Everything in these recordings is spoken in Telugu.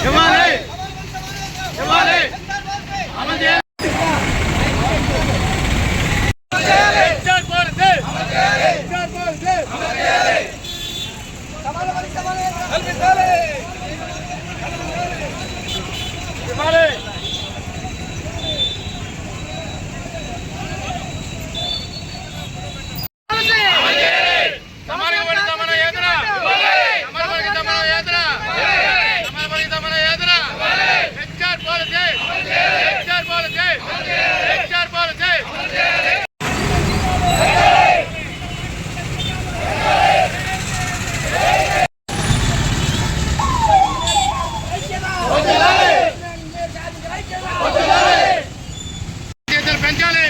ఇవ్వాలి ఇవ్వాలి అమలు చేయాలి ఇచ్చారు పోలీసు ఇచ్చారు పోలీసు ఇవ్వాలి సమరపడి సమర యాత్ర సమరపడి సమర యాత్ర సమరపడి సమర యాత్ర HR policy HR policy HR policy జీతాలు పెంచాలి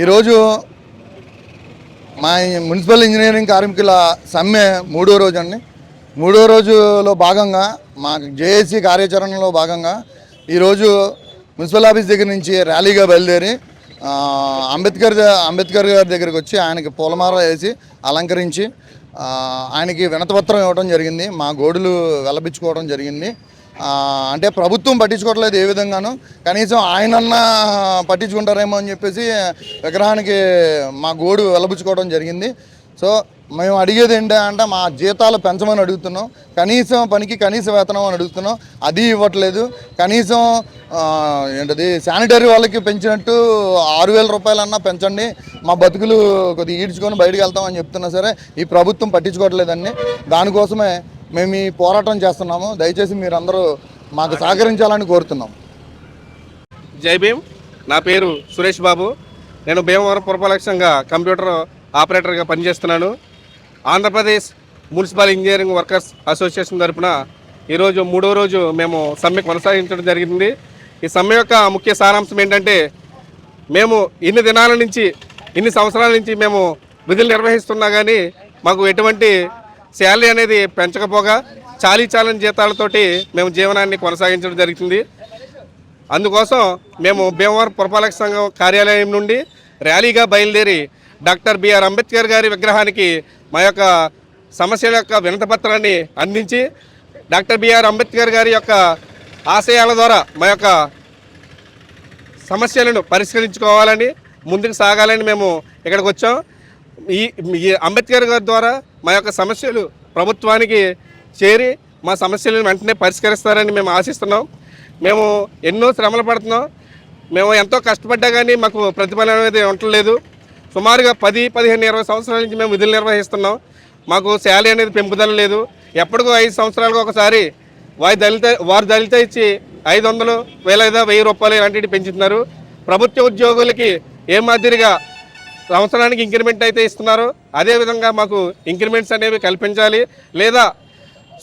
ఈరోజు మా మున్సిపల్ ఇంజనీరింగ్ కార్మికుల సమ్మె మూడో రోజు అండి. మూడో రోజులో భాగంగా మా జేఏసీ కార్యాచరణలో భాగంగా ఈరోజు మున్సిపల్ ఆఫీస్ దగ్గర నుంచి ర్యాలీగా బయలుదేరి అంబేద్కర్ అంబేద్కర్ గారి దగ్గరికి వచ్చి ఆయనకి పూలమాల వేసి అలంకరించి ఆయనకి వినతపత్రం ఇవ్వడం జరిగింది. మా గోడులు వెలపించుకోవడం జరిగింది. అంటే ప్రభుత్వం పట్టించుకోవట్లేదు ఏ విధంగాను. కనీసం ఆయనన్నా పట్టించుకుంటారేమో అని చెప్పేసి విగ్రహానికి మా గోడు వెలబుచ్చుకోవడం జరిగింది. సో మేము అడిగేది ఏంటంటే మా జీతాలు పెంచమని అడుగుతున్నాం. కనీసం పనికి కనీస వేతనం అని అడుగుతున్నాం. అది ఇవ్వట్లేదు. కనీసం ఏంటది శానిటరీ వాళ్ళకి పెంచినట్టు ఆరు వేల రూపాయలన్నా పెంచండి. మా బతుకులు కొద్దిగా ఈడ్చుకొని బయటకు వెళ్తామని చెప్తున్నా సరే ఈ ప్రభుత్వం పట్టించుకోవట్లేదండి దానికోసమే మేము ఈ పోరాటం చేస్తున్నాము. దయచేసి మీరందరూ మాకు సహకరించాలని కోరుతున్నాం. జై భీమ్. నా పేరు సురేష్ బాబు. నేను భీమవరం పురపాలక్ష్యంగా కంప్యూటర్ ఆపరేటర్గా పనిచేస్తున్నాను. Andhra Pradesh municipal engineering workers association తరఫున ఈరోజు మూడో రోజు మేము సమ్మె కొనసాగించడం జరిగింది. ఈ సమ్మె యొక్క ముఖ్య సారాంశం ఏంటంటే మేము ఇన్ని దినాల నుంచి ఇన్ని సంవత్సరాల నుంచి మేము విధులు నిర్వహిస్తున్నా కానీ మాకు ఎటువంటి శాలరీ అనేది పెంచకపోగా చాలీ చాలని జీతాలతోటి మేము జీవనాన్ని కొనసాగించడం జరుగుతుంది అందుకోసం మేము భీమవరం పురపాలక సంఘం కార్యాలయం నుండి ర్యాలీగా బయలుదేరి డాక్టర్ బిఆర్ అంబేద్కర్ గారి విగ్రహానికి మా యొక్క సమస్యల యొక్క వినతపత్రాన్ని అందించి డాక్టర్ బిఆర్ అంబేద్కర్ గారి యొక్క ఆశయాల ద్వారా మా యొక్క సమస్యలను పరిష్కరించుకోవాలని ముందుకు సాగాలని మేము ఇక్కడికి వచ్చాం. ఈ అంబేద్కర్ గారి ద్వారా మా యొక్క సమస్యలు ప్రభుత్వానికి చేరి మా సమస్యలను వెంటనే పరిష్కరిస్తారని మేము ఆశిస్తున్నాం. మేము ఎన్నో శ్రమలు పడుతున్నాం. మేము ఎంతో కష్టపడ్డా కానీ మాకు ప్రతిఫలం అనేది ఉండట్లేదు. సుమారుగా పది పదిహేను ఇరవై సంవత్సరాల నుంచి మేము విధులు నిర్వహిస్తున్నాం. మాకు శాలరీ అనేది పెంపుదల లేదు. ఎప్పటికో ఐదు సంవత్సరాలకు ఒకసారి వారి దళిత వారు దళిత ఇచ్చి ఐదు వందలు వేల ఐదు వెయ్యి రూపాయలు ఇలాంటివి పెంచుతున్నారు. ప్రభుత్వ ఉద్యోగులకి ఏ మాదిరిగా సంవత్సరానికి ఇంక్రిమెంట్ అయితే ఇస్తున్నారో. అదేవిధంగా మాకు ఇంక్రిమెంట్స్ అనేవి కల్పించాలి. లేదా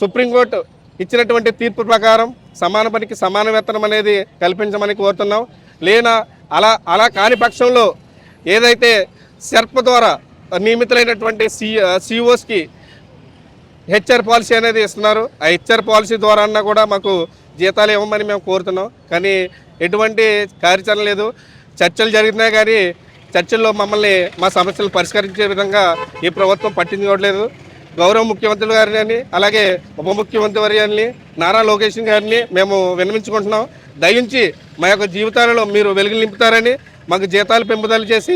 సుప్రీంకోర్టు ఇచ్చినటువంటి తీర్పు ప్రకారం సమాన పనికి సమాన వేతనం అనేది కల్పించమని కోరుతున్నాం. లేనా అలా అలా కాని పక్షంలో ఏదైతే సెర్ప్ ద్వారా నియమితులైనటువంటి సి సిఓస్కి హెచ్ఆర్ పాలసీ అనేది ఇస్తున్నారు. ఆ హెచ్ఆర్ పాలసీ ద్వారా అన్నా కూడా మాకు జీతాలు ఇవ్వమని మేము కోరుతున్నాం. కానీ ఎటువంటి కార్యాచరణ లేదు. చర్చలు జరిగినా కానీ చర్చల్లో మమ్మల్ని మా సమస్యలు పరిష్కరించే విధంగా ఈ ప్రభుత్వం పట్టించుకోవట్లేదు గౌరవ ముఖ్యమంత్రి గారిని అలాగే ఉప ముఖ్యమంత్రి వర్యాన్ని నారా లోకేష్ గారిని మేము విన్నవించుకుంటున్నాం. దయించి మా యొక్క జీవితాలలో మీరు వెలుగులు నింపుతారని మాకు జీతాలు పెంపుదలు చేసి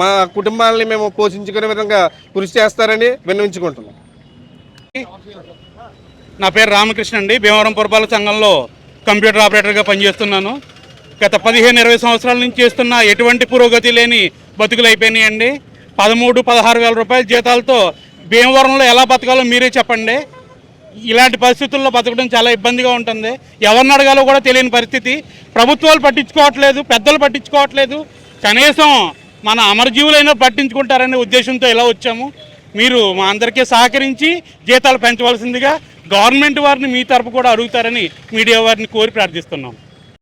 మా కుటుంబాలని మేము పోషించుకునే విధంగా కృషి చేస్తారని విన్నవించుకుంటున్నాం. నా పేరు రామకృష్ణ అండి. భీమవరం పురపాలక సంఘంలో కంప్యూటర్ ఆపరేటర్గా పనిచేస్తున్నాను. గత పదిహేను ఇరవై సంవత్సరాల నుంచి చేస్తున్న ఎటువంటి పురోగతి లేని బతుకులు అయిపోయినాయండి పదమూడు పదహారు వేల రూపాయల జీతాలతో భీమవరంలో ఎలా బతకాలో మీరే చెప్పండి. ఇలాంటి పరిస్థితుల్లో బతకడం చాలా ఇబ్బందిగా ఉంటుంది. ఎవరిని అడగాలో కూడా తెలియని పరిస్థితి. ప్రభుత్వాలు పట్టించుకోవట్లేదు పెద్దలు పట్టించుకోవట్లేదు. కనీసం మన అమరజీవులైనా పట్టించుకుంటారనే ఉద్దేశంతో ఇలా వచ్చాము. మీరు మా అందరికీ సహకరించి జీతాలు పెంచవలసిందిగా గవర్నమెంట్ వారిని మీ తరపు కూడా అడుగుతారని మీడియా వారిని కోరి ప్రార్థిస్తున్నాం.